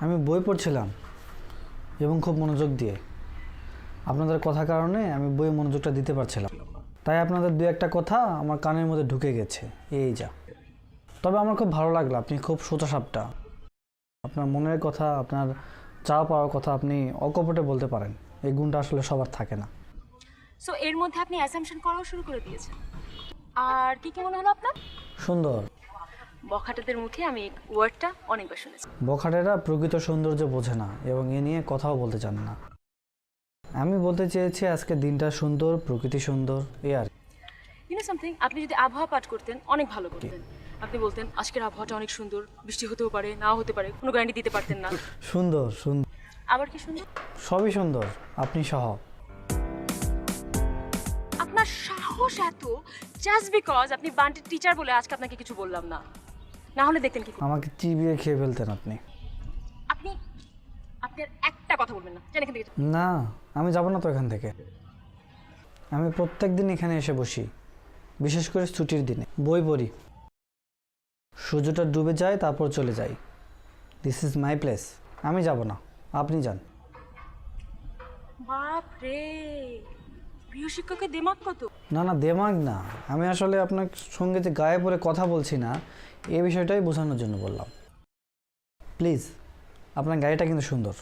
আমি বই পড়ছিলাম এবং খুব মনোযোগ দিয়ে। আপনাদের কথা কারণে আমি বইয়ে মনোযোগটা দিতে পারছিলাম না। তাই আপনাদের দু একটা কথা আমার কানের মধ্যে ঢুকে গেছে। এই যা। তবে আমার খুব ভালো লাগল আপনি খুব সোজাসাপটা। আপনার মনের কথা আপনার চাওয়া পাওয়ার কথা আপনি অকপটে বলতে পারেন। এই গুণটা আসলে সবার থাকে না। সো এর মধ্যে আপনি অ্যাসাম্পশন করাও শুরু করে দিয়েছেন। আর কি কি মনে হলো আপনার? সুন্দর। বখাটেদের মুখে আমি এই ওয়ার্ডটা অনেকবার শুনেছি। বখাটেরা প্রকৃত সৌন্দর্য বোঝে না এবং এ নিয়ে কথাও বলতে চান না। আমি বলতে চেয়েছি আজকে দিনটা সুন্দর প্রকৃতি সুন্দর এ আর। ইউনো সামথিং আপনি যদি আবহাওয়া পাঠ করতেন অনেক ভালো করতেন। আপনি বলতেন আজকের আবহাওয়াটা অনেক সুন্দর বৃষ্টি হতেও পারে নাও হতে পারে কোনো গ্যারান্টি দিতে পারতেন না। সুন্দর সুন্দর। আবার কি সুন্দর? সবই সুন্দর আপনি সহ। আপনার সাহস এত জাস্ট বিকজ আপনি বান্টির টিচার বলে আজকে আপনাকে কিছু বললাম না। না হলে দেখতেন কি? আমাকে চিবিয়ে খেয়ে ফেলতেন আপনি। আপনি আপনি একটা কথা বলবেন না জান এখান থেকে না আমি যাব না তো এখান থেকে। আমি প্রত্যেক দিন এখানে এসে বসি বিশেষ করে ছুটির দিনে। বই পড়ি। সূর্যটা ডুবে যায় তারপর চলে যাই। দিস ইজ মাই প্লেস আমি যাব না। আপনি যান। বাপ রে প্রিয় শিক্ষকের দেমাক কত? না না, দেমাগ না। আমি আসলে আপনার সঙ্গে যে গায়ে পড়ে কথা বলছি না এই বিষয়টাই বোঝানোর জন্য বললাম। প্লিজ আপনার গাড়িটা কিন্তু সুন্দর।